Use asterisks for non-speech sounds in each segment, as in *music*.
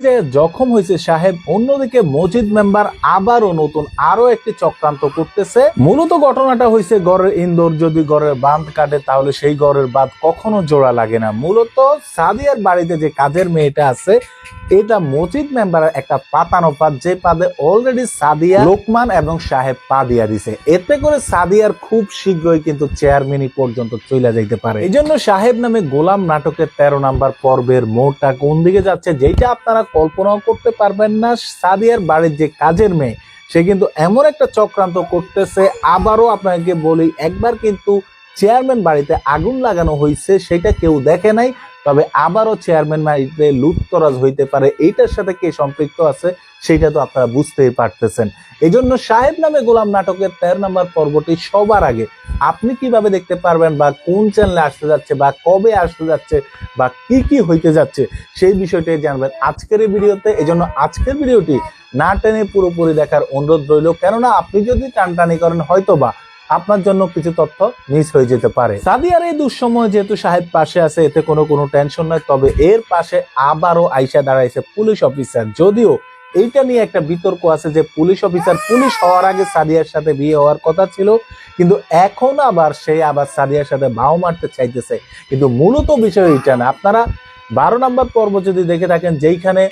যে জখম হয়েছে সাহেব, অন্যদিকে মসজিদ মেম্বার আবারও নতুন আরও একটি চক্রান্ত করতেছে। মূলত ঘটনাটা হয়েছে গড়ের ইন্দোর। যদি গড়ের বাঁধ কাটে, তাহলে সেই গড়ের বাঁধ কখনো জোড়া লাগে না। মূলত সাদিয়ার বাড়িতে যে কাজের মেয়েটা আছে, এটা মসজিদ মেম্বারের একটা পাতানো পাত যে পাদে অলরেডি সাদিয়া, লোকমান এবং সাহেব পা দিয়া দিছে। এতে করে সাদিয়ার খুব শীঘ্রই কিন্তু চেয়ারম্যানই পর্যন্ত চলে যাইতে পারে। এই জন্য সাহেব নামে গোলাম নাটকের তেরো নাম্বার পর্বের মোড়টা কোন দিকে যাচ্ছে যেটা আপনারা কল্পনাও করতে পারবেন না। সাদিয়ার বাড়ির যে কাজের মেয়ে, সে কিন্তু এমন একটা চক্রান্ত করতেছে। আবারও আপনাকে বলি, একবার কিন্তু চেয়ারম্যান বাড়িতে আগুন লাগানো হয়েছে, সেটা কেউ দেখে নাই। তবে আবারও চেয়ারম্যান বাড়িতে লুটতরাজ হইতে পারে। এইটার সাথে কে সম্পৃক্ত আছে? সেটা তো আপনারা বুঝতেই পারতেছেন। এই জন্য সাহেব নামে গোলাম নাটকের তেরো নম্বর পর্বটি সবার আগে। আপনি কীভাবে দেখতে পারবেন বা কোন চ্যানেলে আসতে যাচ্ছে বা কবে আসতে যাচ্ছে বা কি কি হইতে যাচ্ছে, সেই বিষয়টি জানবেন আজকের এই ভিডিওতে। এই জন্য আজকের ভিডিওটি না টেনে পুরোপুরি দেখার অনুরোধ রইল। কেননা আপনি যদি টানটানি করেন হয়তো বা আপনার জন্য কিছু তথ্য মিস হয়ে যেতে পারে। সাদিয়ার এই দুঃসময় যেহেতু সাহেব পাশে আছে, এতে কোনো কোনো টেনশন নয়। তবে এর পাশে আবারও আইসা দাঁড়াইছে পুলিশ অফিসার যদিও এইটা নিয়ে একটা বিতর্ক আছে যে পুলিশ অফিসার পুলিশ হওয়ার আগে সাদিয়ার সাথে বিয়ে হওয়ার কথা ছিল, কিন্তু এখন আবার সে আবার সাদিয়ার সাথে বাও মারতে চাইতেছে। কিন্তু মূলত বিষয় এইটা না। আপনারা বারো নম্বর পর্ব যদি দেখে থাকেন, যেইখানে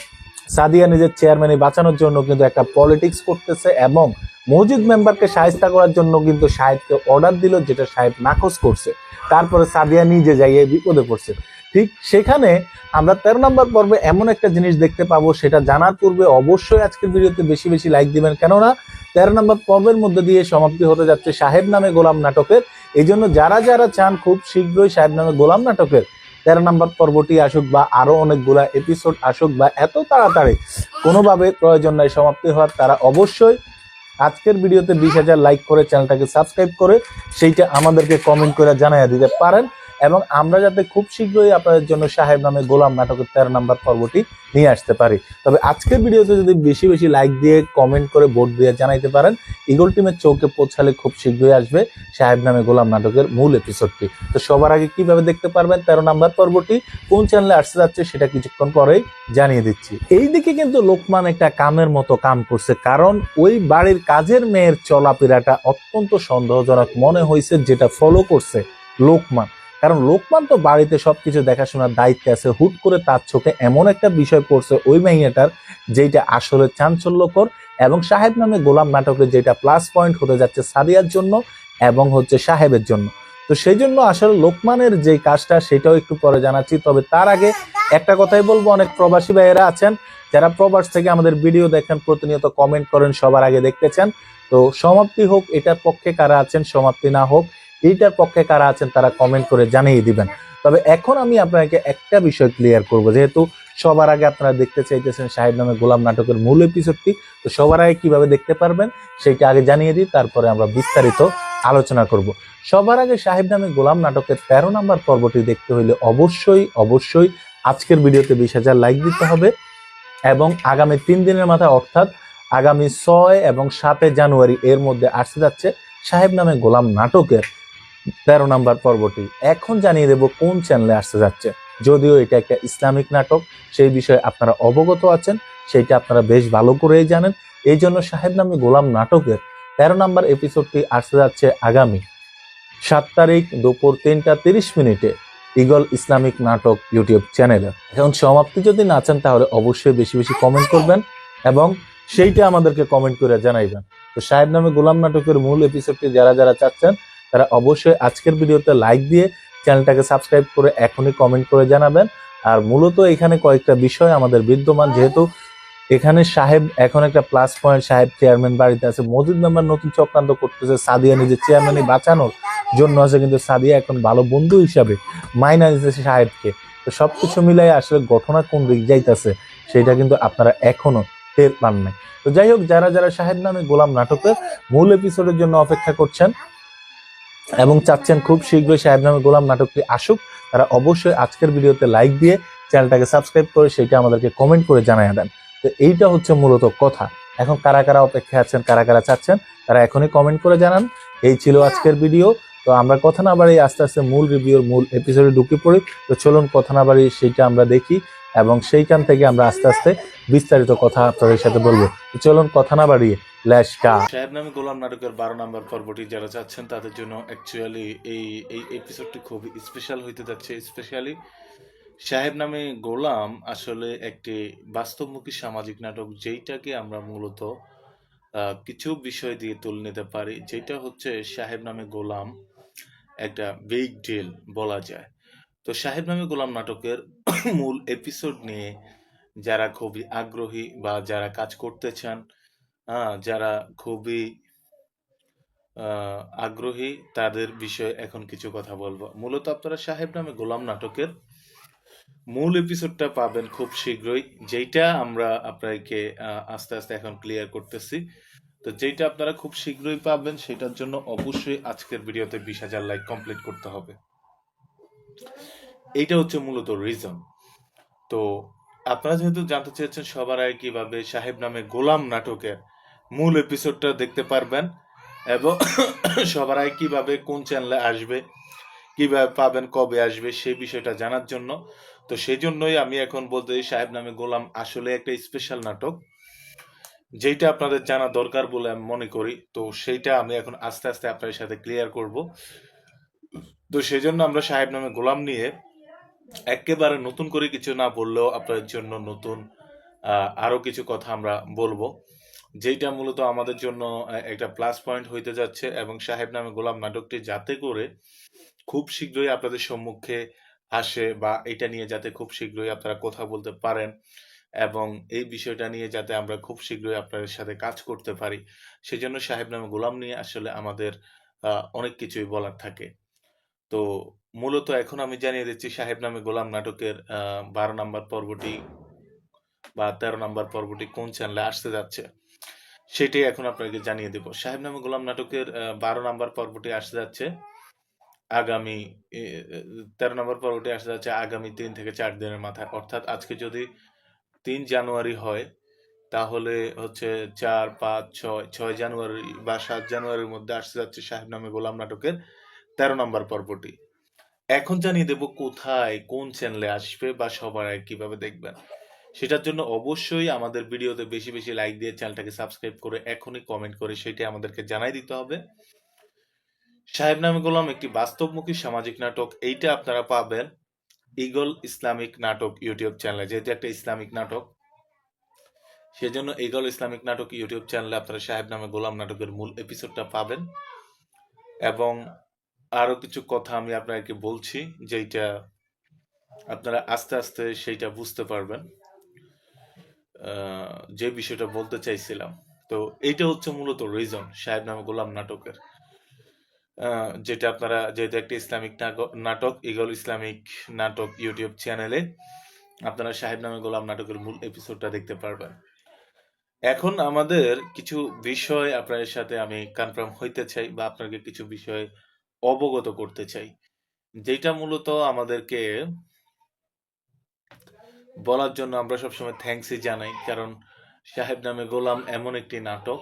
সাদিয়া নিজের চেয়ারম্যানে বাঁচানোর জন্য কিন্তু একটা পলিটিক্স করতেছে এবং মসজিদ মেম্বারকে সাহায্য করার জন্য কিন্তু সাহেবকে অর্ডার দিল, যেটা সাহেব নাকচ করছে। তারপরে সাদিয়া নিজে যাইয়ে বিপদে পড়ছে। ঠিক সেখানে আমরা তেরো নম্বর পর্বে এমন একটা জিনিস দেখতে পাবো, সেটা জানার পূর্বে অবশ্যই আজকের ভিডিওতে বেশি বেশি লাইক দিবেন। কেননা তেরো নম্বর পর্বের মধ্যে দিয়ে সমাপ্তি হতে যাচ্ছে সাহেব নামে গোলাম নাটকের। এই জন্য যারা যারা চান খুব শীঘ্রই সাহেব নামে গোলাম নাটকের তেরো নম্বর পর্বটি আসুক বা আরও অনেকগুলা এপিসোড আসুক বা এত তাড়াতাড়ি কোনোভাবে প্রয়োজন নাই সমাপ্তি হওয়ার, তারা অবশ্যই আজকের ভিডিওতে বিশ হাজার লাইক করে চ্যানেলটাকে সাবস্ক্রাইব করে, সেইটা আমাদেরকে কমেন্ট করে জানাইয়া দিতে পারেন। এবং আমরা যাতে খুব শীঘ্রই আপনাদের জন্য সাহেব নামে গোলাম নাটকের তেরো নাম্বার পর্বটি নিয়ে আসতে পারি। তবে আজকের ভিডিওতে যদি বেশি বেশি লাইক দিয়ে কমেন্ট করে ভোট দিয়ে জানাইতে পারেন ইগল টিমের চৌকে পৌঁছালে খুব শীঘ্রই আসবে সাহেব নামে গোলাম নাটকের মূল এপিসোডটি তো সবার আগে কীভাবে দেখতে পারবেন তেরো নাম্বার পর্বটি, কোন চ্যানেলে আসতে যাচ্ছে সেটা কিছুক্ষণ পরেই জানিয়ে দিচ্ছি। এইদিকে কিন্তু লোকমান একটা কামের মতো কাম করছে, কারণ ওই বাড়ির কাজের মেয়ের চলাফেরাটা অত্যন্ত সন্দেহজনক মনে হয়েছে যেটা ফলো করছে লোকমান। কারণ লোকমান তো বাড়িতে সবকিছু দেখাশোনার দায়িত্বে আছে, হুট করে তার চোখে এমন একটা বিষয় পড়ছে ওই মেয়েটার যেটা আসলে চাঞ্চল্যকর এবং সাহেব নামে গোলাম নাটকের যেটা প্লাস পয়েন্ট হতে যাচ্ছে সাদিয়ার জন্য এবং হচ্ছে সাহেবের জন্য। তো সেই জন্য আসলে লোকমানের যে কাজটা সেটাও একটু পরে জানাচ্ছি, তবে তার আগে একটা কথাই বলব, অনেক প্রবাসী ভাইয়েরা আছেন, যারা প্রবাস থেকে আমাদের ভিডিও দেখেন, প্রতিনিয়ত কমেন্ট করেন, সবার আগে দেখতে চান। তো সমাপ্তি হোক, এটার পক্ষে কারা আছেন, সমাপ্তি না হোক এইটার পক্ষে কারা আছেন তারা কমেন্ট করে জানিয়ে দিবেন। তবে এখন আমি আপনাকে একটা বিষয় ক্লিয়ার করব, যেহেতু সবার আগে আপনারা দেখতে চাইতেছেন সাহেব নামে গোলাম নাটকের মূল এপিসোডটি তো সবার আগে কীভাবে দেখতে পারবেন সেইটা আগে জানিয়ে দিই, তারপরে আমরা বিস্তারিত আলোচনা করব। সবার আগে সাহেব নামে গোলাম নাটকের তেরো নাম্বার পর্বটি দেখতে হইলে অবশ্যই অবশ্যই আজকের ভিডিওতে বিশ হাজার লাইক দিতে হবে এবং আগামী তিন দিনের মাথায় অর্থাৎ আগামী ছয় এবং সাতে জানুয়ারি এর মধ্যে আসতে যাচ্ছে সাহেব নামে গোলাম নাটকের তেরো নাম্বার পর্বটি। এখন জানিয়ে দেব কোন চ্যানেলে আসতে যাচ্ছে। যদিও এটা একটা ইসলামিক নাটক, সেই বিষয়ে আপনারা অবগত আছেন, সেইটা আপনারা বেশ ভালো করেই জানেন। এই জন্য সাহেব নামে গোলাম নাটকের তেরো নাম্বার এপিসোডটি আসতে যাচ্ছে আগামী সাত তারিখ দুপুর তিনটা তিরিশ মিনিটে ইগল ইসলামিক নাটক ইউটিউব চ্যানেলে। এখন সমাপ্তি যদি না চান, তাহলে অবশ্যই বেশি বেশি কমেন্ট করবেন এবং সেইটা আমাদেরকে কমেন্ট করে জানাইবেন। তো সাহেব নামে গোলাম নাটকের মূল এপিসোডটি যারা যারা চাচ্ছেন তারা অবশ্যই আজকের ভিডিওতে লাইক দিয়ে চ্যানেলটাকে সাবস্ক্রাইব করে এখনই কমেন্ট করে জানাবেন। আর মূলত এখানে কয়েকটা বিষয় আমাদের বিদ্যমান, যেহেতু এখানে সাহেব এখন একটা প্লাস পয়েন্ট সাহেব চেয়ারম্যান বাড়িতে আছে। মসজিদ মেম্বার নতুন চক্রান্ত করতেছে, সাদিয়া নিজের চেয়ারম্যানে বাঁচানোর জন্য আছে, কিন্তু সাদিয়া এখন ভালো বন্ধু হিসাবে মাইনা দিতেছে সাহেবকে। তো সবকিছু মিলাই আসলে ঘটনা কোন দিক যাইতেছে, সেটা কিন্তু আপনারা এখনও টের পান নাই। তো যাই হোক, যারা যারা সাহেব নামে গোলাম নাটকের মূল এপিসোডের জন্য অপেক্ষা করছেন এবং চাচ্ছেন খুব শীঘ্রই সাহেব নামে গোলাম নাটকটি আসুক। তারা অবশ্যই আজকের ভিডিওতে লাইক দিয়ে চ্যানেলটাকে সাবস্ক্রাইব করে সেটা আমাদেরকে কমেন্ট করে জানাই দেন। তো এইটা হচ্ছে মূলত কথা। এখন কারা কারা অপেক্ষা আছেন কারা কারা চাচ্ছেন তারা এখনই কমেন্ট করে জানান। এই ছিল আজকের ভিডিও তো আমরা কথা না বাড়ি আস্তে আস্তে মূল রিভিউর মূল এপিসোডে ঢুকে পড়ি। তো চলুন কথা না বাড়ি সেইটা আমরা দেখি এবং সেইখান থেকে আমরা আস্তে আস্তে বিস্তারিত কথা আপনাদের সাথে বলব। তো চলুন কথা না বাড়িয়ে ল্যাশ কা সাহেব নামে গোলাম নাটকের বারো নম্বর পর্বটি যারা চাচ্ছেন, তাদের জন্য অ্যাকচুয়ালি এই এই এপিসোডটি খুব স্পেশাল হইতে যাচ্ছে। স্পেশালি সাহেব নামে গোলাম আসলে একটি বাস্তবমুখী সামাজিক নাটক, যেইটাকে আমরা মূলত কিছু বিষয় দিয়ে তুলে নিতে পারি, যেটা হচ্ছে সাহেব নামে গোলাম একটা বিগ ডিল বলা যায়। তো সাহেব নামে গোলাম নাটকের *coughs* মূল এপিসোড নিয়ে যারা খুবই আগ্রহী বা যারা কাজ করতে চান যারা খুবই আগ্রহী, তাদের বিষয়ে এখন কিছু কথা বলব। মূলত আপনারা সাহেব নামে গোলাম নাটকের মূল এপিসোডটা পাবেন খুব শীঘ্রই, যেইটা আমরা আপনাকে আস্তে আস্তে এখন ক্লিয়ার করতেছি। তো যেটা আপনারা খুব শীঘ্রই পাবেন, সেটার জন্য অবশ্যই আজকের ভিডিওতে বিশ হাজার লাইক কমপ্লিট করতে হবে। এইটা হচ্ছে মূলত রিজন তো আপনারা যেহেতু জানতে চেয়েছেন সবার আগে কীভাবে সাহেব নামে গোলাম নাটকের মূল এপিসোডটা দেখতে পারবেন এবং *coughs* সবার আগে কীভাবে কোন চ্যানেলে আসবে, কীভাবে পাবেন, কবে আসবে, সেই বিষয়টা জানার জন্য। তো সেই জন্যই আমি এখন বলতে সাহেব নামে গোলাম আসলে একটা স্পেশাল নাটক যেটা আপনাদের জানা দরকার বলে আমি মনে করি। তো সেইটা আমি এখন আস্তে আস্তে আপনাদের সাথে ক্লিয়ার করব। তো সেই জন্য আমরা সাহেব নামে গোলাম নিয়ে একেবারে নতুন করে কিছু না বললেও আপনাদের জন্য নতুন আরও কিছু কথা আমরা বলব। যেটা মূলত আমাদের জন্য একটা প্লাস পয়েন্ট হইতে যাচ্ছে এবং সাহেব নামে গোলাম নাটকটি যাতে করে খুব শীঘ্রই আপনাদের সম্মুখে আসে বা এটা নিয়ে যাতে খুব শীঘ্রই আপনারা কথা বলতে পারেন এবং এই বিষয়টা নিয়ে যাতে আমরা খুব শীঘ্রই আপনাদের সাথে কাজ করতে পারি। সেজন্য সাহেব নামে গোলাম নিয়ে আসলে আমাদের অনেক কিছুই বলার থাকে। তো মূলত এখন আমি জানিয়ে দিচ্ছি সাহেব নামে গোলাম নাটকের বারো নাম্বার পর্বটি বা তেরো নাম্বার পর্বটি কোন চ্যানেলে আসতে যাচ্ছে। সেটাই এখন আপনাকে জানিয়ে দেব। সাহেব নামে গোলাম নাটকের বারো নম্বর পর্বটি আসতে যাচ্ছে। আগামী তেরো নম্বর পর্বটি আসতে যাচ্ছে আগামী তিন থেকে চার দিনের মাথায়। অর্থাৎ আজকে যদি তিন জানুয়ারি হয়, তাহলে হচ্ছে চার, পাঁচ, ছয় ছয় জানুয়ারি বা সাত জানুয়ারির মধ্যে আসতে যাচ্ছে সাহেব নামে গোলাম নাটকের তেরো নম্বর পর্বটি। এখন জানিয়ে দেব কোথায়, কোন চ্যানেলে আসবে বা সবার কীভাবে দেখবেন। সেটার জন্য অবশ্যই আমাদের ভিডিওতে বেশি বেশি লাইক দিয়ে চ্যানেলটাকে সাবস্ক্রাইব করে এখনই কমেন্ট করে সেটা আমাদেরকে জানাই দিতে হবে। সাহেব নামে গোলাম একটি বাস্তবমুখী সামাজিক নাটক, এইটা আপনারা পাবেন ইগল ইসলামিক নাটক ইউটিউব চ্যানেলে যেহেতু একটা ইসলামিক নাটক। সেজন্য ইগল ইসলামিক নাটক ইউটিউব চ্যানেলে আপনারা সাহেব নামে গোলাম নাটকের মূল এপিসোডটা পাবেন। এবং আরও কিছু কথা আমি আপনাকে বলছি যেটা আপনারা আস্তে আস্তে সেইটা বুঝতে পারবেন। যে বিষয়টা বলতে চাইছিলাম। তো এইটা হচ্ছে মূলত রিজন সাহেব নামে গোলাম নাটকের। যেটা আপনারা যেহেতু একটা ইসলামিক নাটক ইগল ইসলামিক নাটক ইউটিউব চ্যানেলে আপনারা সাহেব নামে গোলাম নাটকের মূল এপিসোডটা দেখতে পারবেন। এখন আমাদের কিছু বিষয় আপনাদের সাথে আমি কনফার্ম হইতে চাই বা আপনাকে কিছু বিষয় অবগত করতে চাই। যেটা মূলত আমাদেরকে বলার জন্য আমরা সবসময় থ্যাঙ্কসই জানাই, কারণ সাহেব নামে গোলাম এমন একটি নাটক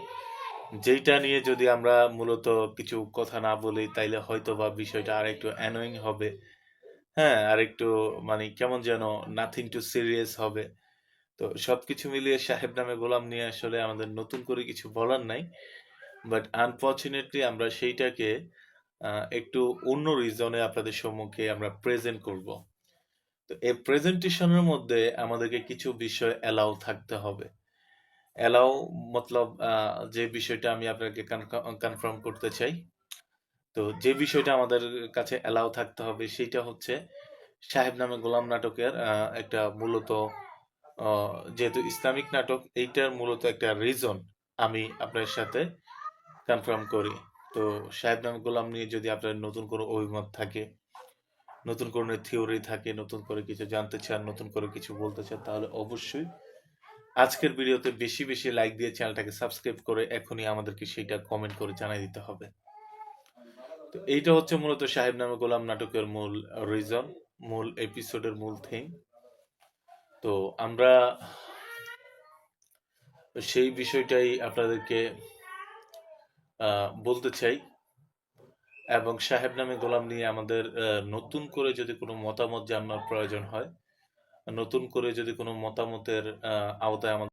যেটা নিয়ে যদি আমরা মূলত কিছু কথা না বলি, তাইলে হয়তো বা বিষয়টা আর একটু অ্যানোয়িং হবে। হ্যাঁ আর একটু মানে কেমন যেন নাথিং টু সিরিয়াস হবে। তো সবকিছু মিলিয়ে সাহেব নামে গোলাম নিয়ে আসলে আমাদের নতুন করে কিছু বলার নাই। বাট আনফর্চুনেটলি আমরা সেইটাকে একটু অন্য রিজনে আপনাদের সম্মুখে আমরা প্রেজেন্ট করব। তো এই প্রেজেন্টেশনের মধ্যে আমাদেরকে কিছু বিষয় অ্যালাউ থাকতে হবে। অ্যালাউ মতলব যে বিষয়টা আমি আপনাকে কনফার্ম করতে চাই, তো যে বিষয়টা আমাদের কাছে অ্যালাউ থাকতে হবে সেটা হচ্ছে সাহেব নামে গোলাম নাটকের একটা মূলত যেহেতু ইসলামিক নাটক, এইটার মূলত একটা রিজন আমি আপনার সাথে কনফার্ম করি। তো সাহেব নামে গোলাম নিয়ে যদি আপনার নতুন কোনো অভিমত থাকে নতুন কোনো থিওরি থাকে, নতুন করে কিছু জানতে চান, নতুন করে কিছু বলতে চান, তাহলে অবশ্যই আজকের ভিডিওতে বেশি বেশি লাইক দিয়ে চ্যানেলটাকে সাবস্ক্রাইব করে এখনই আমাদেরকে সেইটা কমেন্ট করে জানাই দিতে হবে। তো এইটা হচ্ছে মূলত সাহেব নামে গোলাম নাটকের মূল রিজন মূল এপিসোডের মূল থিম তো আমরা সেই বিষয়টাই আপনাদেরকে বলতে চাই। এবং সাহেব নামে গোলাম নিয়ে আমাদের নতুন করে যদি কোনো মতামত জানার প্রয়োজন হয়, নতুন করে যদি কোনো মতামতের আওতায় আমাদের